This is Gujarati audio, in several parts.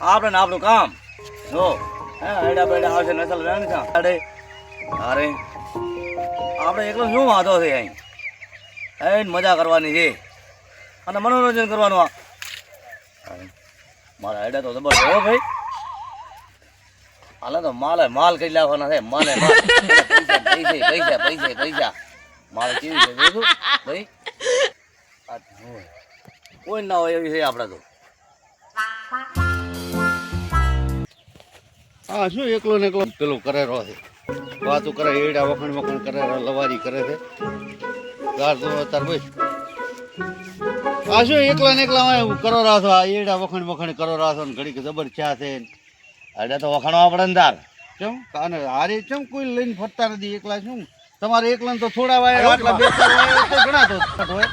આપણે ને આપણું કામ. જો, હે એડા બેડા આવશે નસલ રહે છે અરે આપણે એકલો શું વાંધો છે અહીં? અહીં મજા કરવાની છે. અને મનોરંજન કરવાનું આ. મારા હેડા તો જબર હો ભાઈ. હાલે તો માલે માલ કઈ લાવવાના છે, માલે પૈસા પૈસા પૈસા પૈસા માલ કેવી છે જોયું ભાઈ? કોઈ ના હોય એવી છે આપણે તો. હા શું એકલો ને એકલો? પેલું કરેરો છે. વાતું કરે એડા વખણ વખણ કરે લવારી કરે છે. ગાર તો તાર ભાઈ આ શું એકલા ને એકલા કરો કરો છો? આ એડા વખણ વખણ કરો રહો ને ઘડીક જબર ચા છે અરે તો વખાણવા પડે ને તાર. કેમ? અને હારે કેમ કોઈ લઈને ફરતા નથી એકલા શું? તમારે એકલા તો થોડા વાય આટલા બે. ચાર વાય તો ઘણા તો હોય.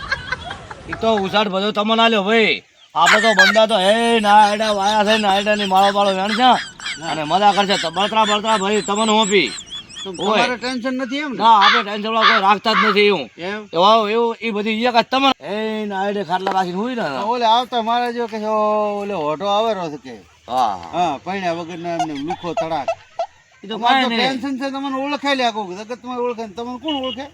એ તો ઉસાડ બધો તમને આલ્યો ભાઈ. આપણે તો બંદા તો હે ના એડા વાયા છે ને એડા ની માળો માળો વેણ છે અને મજા કરશે. બળતરા બળતરા ભાઈ તમને હોપી ટેન્શન નથી એમ ને? આપણે ટેન્શન કોઈ રાખતા જ નથી એવું. એમ? એવું એવું એ બધી એક તમને. એ ના ખાટલા રાખીને હોય ને ઓલે આવતા મારા જો કે ઓલે હોટો આવેલો છે કે? હા હા. વગર ના એમને લુખો તડાક. એ તો નહીં. ટેન્શન છે તમને ઓળખાય લ્યા કોક. જગત ઓળખે તમને કોણ ઓળખે?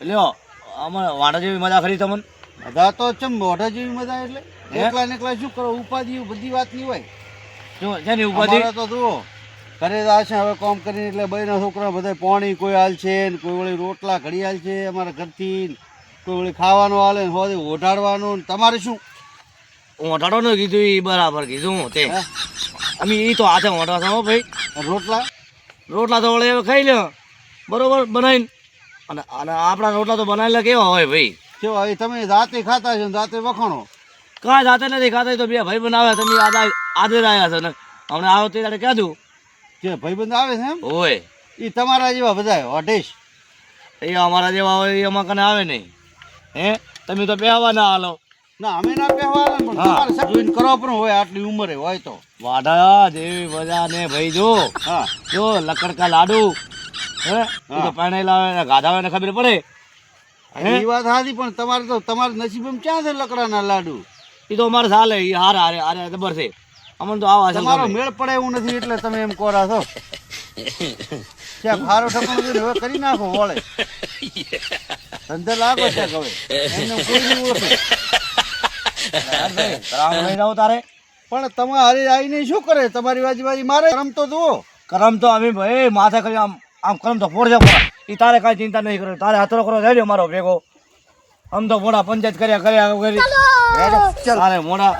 લ્યો આમાં વાંડા જેવી મજા ખરી તમને. બધા તો ચમ મોઢા જેવી મજા એટલે? એકલા ને એકલા શું કરો? ઉપાધિ બધી વાતની હોય. શું છે ને ઉપાધિ? તો જુઓ ઘરે છે હવે કામ કરીને એટલે બહેના છોકરા બધા પાણી કોઈ હાલ છે ને કોઈ વળી રોટલા ઘડી હાલ છે અમારા ઘરથી કોઈ વળી ખાવાનું હાલે ને હોદે ઓઢાડવાનું ને તમારે શું? હું ઓટાડો ને કીધું એ બરાબર કીધું તે? અમે એ તો હાથે ઓટા છો ભાઈ. રોટલા? રોટલા તો વળી હવે ખાઈ લે બરોબર બનાવીને. અને અને આપણા રોટલા તો બનાવેલા કેવા હોય ભાઈ? કેવા એ તમે જાતે ખાતા છો જાતે વખાણો? કાંઈ જાતે નથી ખાતા તો બે ભાઈ બનાવ્યા તમે આજે આજે આવ્યા છે ને હમણાં આવો તે દાડે કહેજો કે જે ભાઈબંધ આવે છે એમ? હોય એ તમારા જેવા બધા અઢેશ એ અમારા જેવા હોય એ અમારા કને આવે નહીં. હે? તમે તો પહેવા ના હાલો. ના અમે ના પહેવા પણ તમારે જોઈને કરવા પણ હોય આટલી ઉંમરે હોય તો. વાડા જેવી બધા ને ભાઈ જો. હા. જો લકડ કા લાડુ. હે? તો પાણી લાવે હોય ને ગાધા હોય ને ખબર પડે. એ વાત હાથી પણ તમારે તો તમારા નસીબમાં ક્યાં છે લકડાના લાડુ? એ તો અમારે ચાલે એ હારે હારે હારે ખબર છે. અમને તો આવા છે તમારો મેળ પડે એવું નથી એટલે તમે એમ કોરા છો. ત્યાં ફારો ઠકાણો જોઈને હવે કરી નાખો વળે. ધંધે લાગો છે હવે? એમને કોઈ નહીં ઓળખે. તારે. પણ તમે હારે આવીને શું કરે? તમારી બાજી બાજી મારે રમતો જુઓ. કરમ તો અમે ભાઈ માથે કરી આમ આમ કરમ તો ફોડશે એ તારે કાંઈ ચિંતા નહીં કરે તારે હાથરો કરો રહેજો મારો ભેગો. આમ તો મોડા પંચાયત કર્યા કર્યા કરી. હેડો, મોડા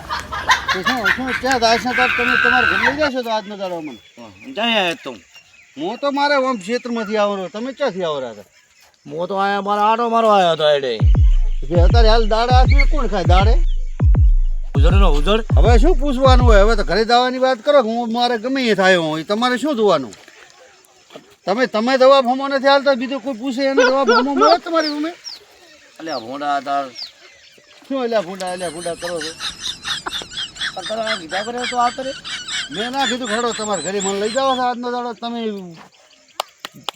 તો શું શું ક્યાં દાસના તાર તમે તમારે ઘર લઈ જશો તો આજનો દાડો મને તું? હું તો મારે આમ ક્ષેત્રમાંથી આવરો તમે ક્યાંથી આવરા હતા? હું તો આયા મારા આટો મારો આવ્યો હતો એડે અત્યારે હાલ દાડે હાથમાં કોણ ખાય દાડે? ઉજળ નો ઉજળ. હવે શું પૂછવાનું હોય? હવે તો ઘરે જવાની વાત કરો હું મારે ગમે એ થાય હું. તમારે શું જોવાનું? તમે તમે દવા ભમો નથી હાલતા? બીજું કોઈ પૂછે એને દવા ભમો મળે તમારી ઉમે અલ્યા ભોંડા તાર. શું અલ્યા ભૂંડા અલ્યા ભૂંડા કરો છો? તારા કીધા તો મેં ના કીધું ખડો તમારે ઘરે મને લઈ જાઓ આજનો દાડો તમે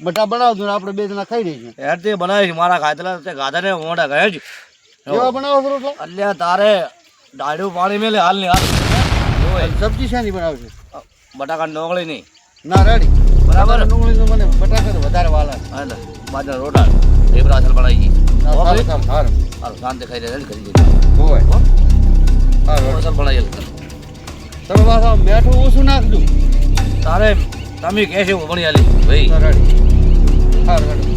બટા બનાવજો આપણે બે જણા ખાઈ યાર તે બનાવી છે મારા ખાતેલા તે ગાધા ને મોઢા ગયા જ. કેવા બનાવો છો રોટલા? અલ્યા તારે ડાળ્યું પાણી મેલે હાલ. ની હાલ સબ્જી શાની બનાવશે બટાકા નોકળી નહીં. ના રેડી. બરાબર? મને બટાકા તો વધારે વાલા. હાલ બાજરા રોટા ઢેબરા અસલ બનાવી ગઈ સારું સારું શાંતિ ખાઈ જાય કરી દે હોય સંભળાયેલ તમે પાછા મેઠું ઓછું નાખજો તારે તમે કહેશો ભણિયાલી ભાઈ હા